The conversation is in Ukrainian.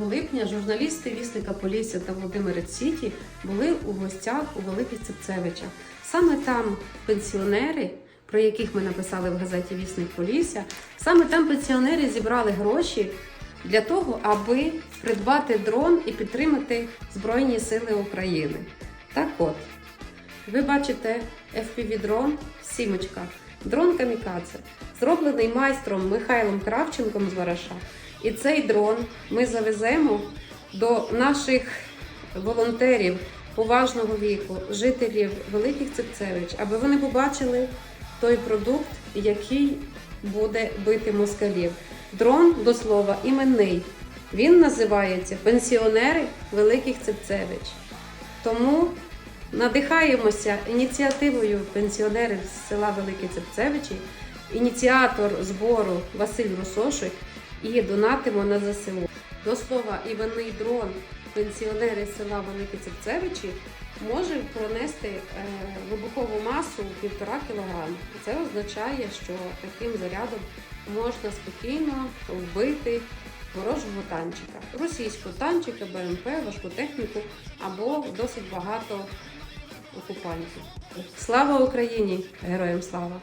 липня журналісти вісника Полісся та Володимир Сіті були у гостях у Великих Цепцевичах. Саме там пенсіонери, про яких ми написали в газеті Вісник Полісся, саме там пенсіонери зібрали гроші для того, аби придбати дрон і підтримати Збройні Сили України. Так от, ви бачите FPV-дрон Сімочка, дрон Камікадзе, зроблений майстром Михайлом Кравченком з Вараша. І цей дрон ми завеземо до наших волонтерів поважного віку, жителів Великих Цепцевич, аби вони побачили той продукт, який буде бити москалів. Дрон до слова іменний. Він називається Пенсіонери Великих Цепцевич. Тому надихаємося ініціативою пенсіонерів з села Великі Цепцевичі, ініціатор збору Василь Русошик і донатимо на ЗСУ. До слова, іменний дрон пенсіонери села Великі Цепцевичі може пронести е, вибухову масу півтора кілограма. Це означає, що таким зарядом можна спокійно вбити ворожого танчика, російського танчика, БМП, важку техніку або досить багато окупантів. Слава Україні! Героям слава!